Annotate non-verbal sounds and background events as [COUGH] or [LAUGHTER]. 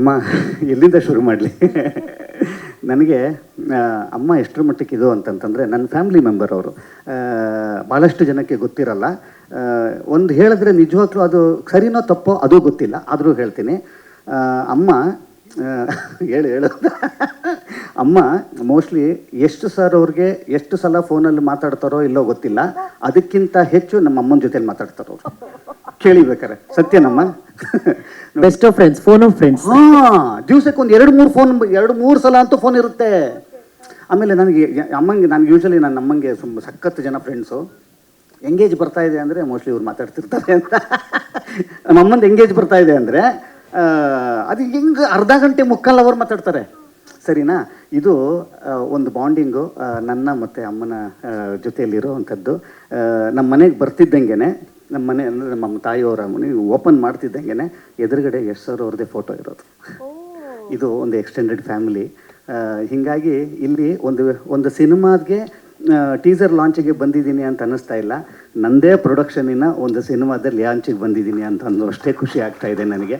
ಅಮ್ಮ, ಎಲ್ಲಿಂದ ಶುರು ಮಾಡಲಿ? ನನಗೆ ಅಮ್ಮ ಎಷ್ಟರ ಮಟ್ಟಕ್ಕೆ ಇದು ಅಂತಂತಂದರೆ ನನ್ನ ಫ್ಯಾಮಿಲಿ ಮೆಂಬರ್ ಅವರು. ಭಾಳಷ್ಟು ಜನಕ್ಕೆ ಗೊತ್ತಿರಲ್ಲ. ಒಂದು ಹೇಳಿದ್ರೆ ನಿಜವಾಗ್ಲೂ ಅದು ಸರಿನೋ ತಪ್ಪೋ ಅದು ಗೊತ್ತಿಲ್ಲ. ಆದರೂ ಹೇಳ್ತೀನಿ. ಅಮ್ಮ ಹೇಳಿ, ಹೇಳು. ಅಮ್ಮ ಮೋಸ್ಟ್ಲಿ ಎಷ್ಟು ಸರ್ ಅವ್ರಿಗೆ ಎಷ್ಟು ಸಲ ಫೋನಲ್ಲಿ ಮಾತಾಡ್ತಾರೋ ಇಲ್ಲೋ ಗೊತ್ತಿಲ್ಲ. ಅದಕ್ಕಿಂತ ಹೆಚ್ಚು ನಮ್ಮ ಅಮ್ಮನ ಜೊತೆಲಿ ಮಾತಾಡ್ತಾರೋ ಕೇಳಿಬೇಕಾರೆ. ಸತ್ಯನಮ್ಮ? Best of friends phone of friends ಹಾ ದಿವಸಕ್ಕೆ ಒಂದು ಎರಡು ಮೂರು ಫೋನ್ ಎರಡು ಮೂರು ಸಲ ಅಂತೂ ಫೋನ್ ಇರುತ್ತೆ. ಆಮೇಲೆ ನನಗೆ ಅಮ್ಮಂಗೆ ನನಗೆ ಯೂಶ್ವಲಿ ನನ್ನ ಅಮ್ಮಂಗೆ ತುಂಬ ಸಖತ್ತು ಜನ ಫ್ರೆಂಡ್ಸು ಎಂಗೇಜ್ ಬರ್ತಾ ಇದೆ ಅಂದರೆ ಮೋಸ್ಟ್ಲಿ ಇವ್ರು ಮಾತಾಡ್ತಿರ್ತಾರೆ ಅಂತ. [LAUGHS] ನಮ್ಮ ಅಮ್ಮಂದು ಎಂಗೇಜ್ ಬರ್ತಾ ಇದೆ ಅಂದರೆ ಅದು ಹೆಂಗೆ ಅರ್ಧ ಗಂಟೆ ಮುಕ್ಕಾಲು ಅವರ್ ಮಾತಾಡ್ತಾರೆ. ಸರಿನಾ? ಇದು ಒಂದು ಬಾಂಡಿಂಗು ನನ್ನ ಮತ್ತು ಅಮ್ಮನ ಜೊತೆಯಲ್ಲಿರೋ ಅಂಥದ್ದು ನಮ್ಮ ಮನೆಗೆ ಬರ್ತಿದ್ದಂಗೆ ನಮ್ಮ ಮನೆ ಅಂದರೆ ನಮ್ಮ ತಾಯಿಯವರ ಮನೆ ಓಪನ್ ಮಾಡ್ತಿದ್ದಂಗೆ ಎದುರುಗಡೆ ಎಸ್ ಸರ್ ಅವ್ರದ್ದೇ ಫೋಟೋ ಇರೋದು. ಇದು ಒಂದು ಎಕ್ಸ್ಟೆಂಡೆಡ್ ಫ್ಯಾಮಿಲಿ ಹೀಗಾಗಿ ಇಲ್ಲಿ ಒಂದು ಒಂದು ಸಿನಿಮಾಗೆ ಟೀಸರ್ ಲಾಂಚಿಗೆ ಬಂದಿದ್ದೀನಿ ಅಂತ ಅನ್ನಿಸ್ತಾ ಇಲ್ಲ. ನಂದೇ ಪ್ರೊಡಕ್ಷನಿನ ಒಂದು ಸಿನಿಮಾದಲ್ಲಿ ಲಾಂಚಿಗೆ ಬಂದಿದ್ದೀನಿ ಅಂತ ಅಂದು ಅಷ್ಟೇ ಖುಷಿ ಆಗ್ತಾ ಇದೆ ನನಗೆ.